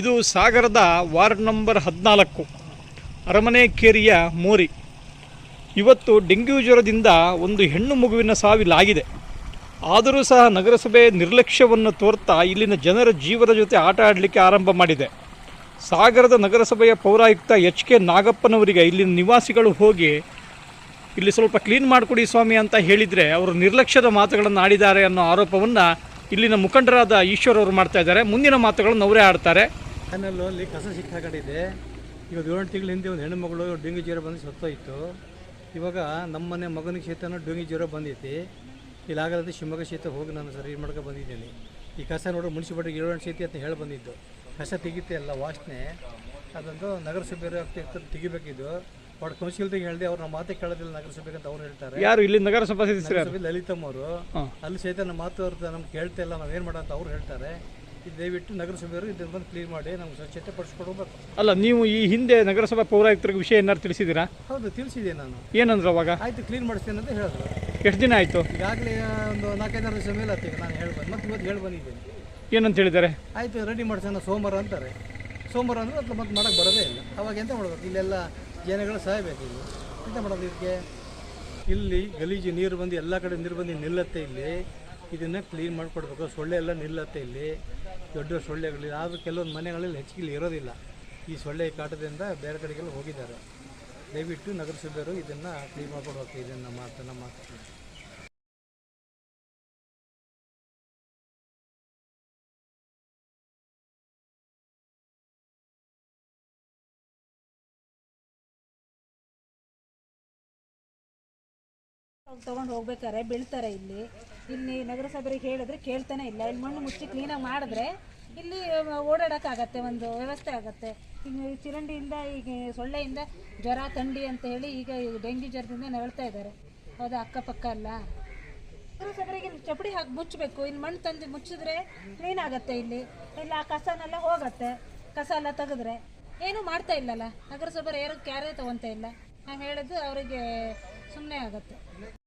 ಇದು ಸಾಗರದ ward number ಹದಿನಾಲ್ಕು, ಅರಮನೆ ಕೇರಿಯ ಮೋರಿ. ಇವತ್ತು ಡೆಂಗ್ಯೂ ಜ್ವರದಿಂದ ಒಂದು ಹೆಣ್ಣು ಮಗುವಿನ ಸಾವಿಲಾಗಿದೆ. ಆದರೂ ಸಹ ನಗರಸಭೆ ನಿರ್ಲಕ್ಷ್ಯವನ್ನು ತೋರ್ತಾ ಇಲ್ಲಿನ ಜನರ ಜೀವದ ಜೊತೆ ಆಟ ಆಡಲಿಕ್ಕೆ ಆರಂಭ ಮಾಡಿದೆ. ಸಾಗರದ ನಗರಸಭೆಯ ಪೌರಾಯುಕ್ತ ಎಚ್ ಕೆ ನಾಗಪ್ಪನವರಿಗೆ ಇಲ್ಲಿನ ನಿವಾಸಿಗಳು ಹೋಗಿ, ಇಲ್ಲಿ ಸ್ವಲ್ಪ ಕ್ಲೀನ್ ಮಾಡಿಕೊಡಿ ಸ್ವಾಮಿ ಅಂತ ಹೇಳಿದರೆ ಅವರು ನಿರ್ಲಕ್ಷ್ಯದ ಮಾತುಗಳನ್ನು ಆಡಿದ್ದಾರೆ ಅನ್ನೋ ಆರೋಪವನ್ನು ಇಲ್ಲಿನ ಮುಖಂಡರಾದ ಈಶ್ವರ್ ಅವರು ಮಾಡ್ತಾ ಇದ್ದಾರೆ. ಮುಂದಿನ ಮಾತುಗಳನ್ನು ಅವರೇ ಆಡ್ತಾರೆ. ಚಾನಲ್ಲು ಅಲ್ಲಿ ಕಸ ಸಿಕ್ಕಾಕೊಂಡಿದೆ. ಇವಾಗ ಏಳು ತಿಂಗಳ ಹಿಂದೆ ಒಂದು ಹೆಣ್ಣುಮಗಳು ಡೆಂಗ್ಯೂ ಜ್ವರ ಬಂದು ಸತ್ತೋಯ್ತು. ಇವಾಗ ನಮ್ಮನೆ ಮಗನಿಗೆ ಶೀತನ ಡೆಂಗ್ಯೂ ಜ್ವರ ಬಂದೈತಿ. ಇಲ್ಲಾಗಲ್ಲದೆ ಶಿವಮೊಗ್ಗ ಶೀತ ಹೋಗಿ ನಾನು ಸರಿ ಮಾಡ್ಕೊ ಬಂದಿದ್ದೀನಿ. ಈ ಕಸ ನೋಡೋ ಮುನ್ಸಿಪಾಲ್ಟಿಗೆ ಏಳು ಸೈತಿ ಅಂತ ಹೇಳಿ ಬಂದಿದ್ದು. ಕಸ ತೆಗಿತೆ ಅಲ್ಲ ವಾಸನೆ. ಅದೊಂದು ನಗರಸಭೆ ತೆಗಿಬೇಕಿದ್ದು ಅವ್ರ ಕೌನ್ಸಿಲ್ದಾಗ ಹೇಳಿದೆ ಅವ್ರು ನಮ್ಮ ಮಾತೇ ಕೇಳೋದಿಲ್ಲ ನಗರಸಭೆಗೆ ಅಂತ ಅವ್ರು ಹೇಳ್ತಾರೆ. ಯಾರು ಇಲ್ಲಿ ನಗರಸಭಾ ಸದಸ್ಯರು ಯಾರು? ನಗರಸಭೆ ಲಲಿತಮ್ಮ ಅವರು. ಅಲ್ಲಿ ಸಹಿತ ನಮ್ಮ ಮಾತು ಅವ್ರದ್ದು ನಮ್ಗೆ ಕೇಳ್ತಾ ಇಲ್ಲ ನಾವೇನು ಮಾಡೋ ಅಂತ ಅವ್ರು ಹೇಳ್ತಾರೆ. ಇದು ದಯವಿಟ್ಟು ನಗರಸಭೆಯವರು ಇದನ್ನು ಬಂದು ಕ್ಲೀನ್ ಮಾಡಿ ನಮ್ಗೆ ಸ್ವಚ್ಛತೆ ಪಡಿಸ್ಕೊಡ್ಬೇಕು. ಅಲ್ಲ ನೀವು ಈ ಹಿಂದೆ ನಗರಸಭಾ ಪೌರಾಯುಕ್ತರಿಗೆ ವಿಷಯ ಏನಾರು ತಿಳಿಸಿದ್ದೀರಾ? ಹೌದು ತಿಳಿಸಿದೆ ನಾನು. ಏನಂದ್ರೆ ಅವಾಗ? ಆಯ್ತು ಕ್ಲೀನ್ ಮಾಡಿಸ್ತೇನೆ ಅಂತ ಹೇಳಿದ್ರು. ಎಷ್ಟು ದಿನ ಆಯಿತು? ಈಗಾಗಲೇ ಒಂದು ನಾಲ್ಕೈದು ದಿವಸ ಮೇಲೆ ಆಯ್ತು ನಾನು ಹೇಳ್ಬೋದು ಬಂದು ಮತ್ತೆ ಇವತ್ತು ಹೇಳಿ ಬಂದಿದ್ದೀನಿ. ಏನಂತ ಹೇಳಿದ್ದಾರೆ? ಆಯಿತು ರೆಡಿ ಮಾಡ್ಸೋಣ ಸೋಮವಾರ ಅಂತಾರೆ. ಸೋಮವಾರ ಅಂದ್ರೆ ಮತ್ತೆ ಮತ್ತೆ ಮಾಡೋಕ್ಕೆ ಬರೋದೇ ಇಲ್ಲ. ಅವಾಗ ಎಂತ ಮಾಡ್ಬೇಕು? ಇಲ್ಲೆಲ್ಲ ಜನಗಳು ಸಾಯಬೇಕು ಇಲ್ಲಿ. ಎಂತ ಮಾಡೋದು ಇದಕ್ಕೆ ಇಲ್ಲಿ ಗಲೀಜು ನೀರು ಬಂದು ಎಲ್ಲ ಕಡೆ ನೀರು ಬಂದು ನಿಲ್ಲತ್ತೆ ಇಲ್ಲಿ. ಇದನ್ನು ಕ್ಲೀನ್ ಮಾಡಿಕೊಡ್ಬೇಕು. ಸೊಳ್ಳೆ ಎಲ್ಲ ನಿಲ್ಲತ್ತೆ ಇಲ್ಲಿ. ದೊಡ್ಡ ಸೊಳ್ಳೆಗಳು ಆದರೂ ಕೆಲವೊಂದು ಮನೆಗಳಲ್ಲಿ ಹೆಚ್ಚಿಗೆ ಇರೋದಿಲ್ಲ. ಈ ಸೊಳ್ಳೆ ಕಾಟದಿಂದ ಬೇರೆ ಕಡೆಗೆಲ್ಲ ಹೋಗಿದ್ದಾರೆ. ದಯವಿಟ್ಟು ನಗರಸಭೆಯವರು ಇದನ್ನು ಕ್ಲೀನ್ ಮಾಡಿಕೊಡ್ಬೇಕು. ಇದನ್ನು ಮಾತು ನಮ್ಮ ಮಾತು ತೊಗೊಂಡು ಹೋಗ್ಬೇಕಾರೆ ಬೀಳ್ತಾರೆ ಇಲ್ಲಿ. ಇಲ್ಲಿ ನಗರಸಭೆಗೆ ಹೇಳಿದ್ರೆ ಕೇಳ್ತಾನೆ ಇಲ್ಲ. ಇಲ್ಲಿ ಮಣ್ಣು ಮುಚ್ಚಿ ಕ್ಲೀನಾಗಿ ಮಾಡಿದ್ರೆ ಇಲ್ಲಿ ಓಡಾಡೋಕ್ಕಾಗತ್ತೆ ಒಂದು ವ್ಯವಸ್ಥೆ ಆಗುತ್ತೆ. ಈಗ ಚಿರಂಡಿಯಿಂದ, ಈಗ ಸೊಳ್ಳೆಯಿಂದ ಜ್ವರ, ಥಂಡಿ ಅಂತ ಹೇಳಿ ಈಗ ಡೆಂಗ್ಯೂ ಜ್ವರದಿಂದ ನರಳ್ತಾ ಇದ್ದಾರೆ. ಹೌದಾ? ಅಕ್ಕಪಕ್ಕ ಅಲ್ಲ. ನಗರಸಭೆಗೆ ಚಪ್ಪಡಿ ಹಾಕಿ ಮುಚ್ಚಬೇಕು. ಇಲ್ಲಿ ಮಣ್ಣು ತಂದು ಮುಚ್ಚಿದ್ರೆ ಕ್ಲೀನ್ ಆಗುತ್ತೆ ಇಲ್ಲಿ. ಇಲ್ಲ, ಆ ಕಸನೆಲ್ಲ ಹೋಗತ್ತೆ. ಕಸ ಎಲ್ಲ ತೆಗೆದ್ರೆ. ಏನೂ ಮಾಡ್ತಾ ಇಲ್ಲಲ್ಲ. ನಗರಸಭೆ ಯಾರು ಕ್ಯಾರೇ ತಗೊತಾ ಇಲ್ಲ. ನಾವು ಹೇಳಿದ್ದು ಅವರಿಗೆ ಸುಮ್ಮನೆ ಆಗುತ್ತೆ.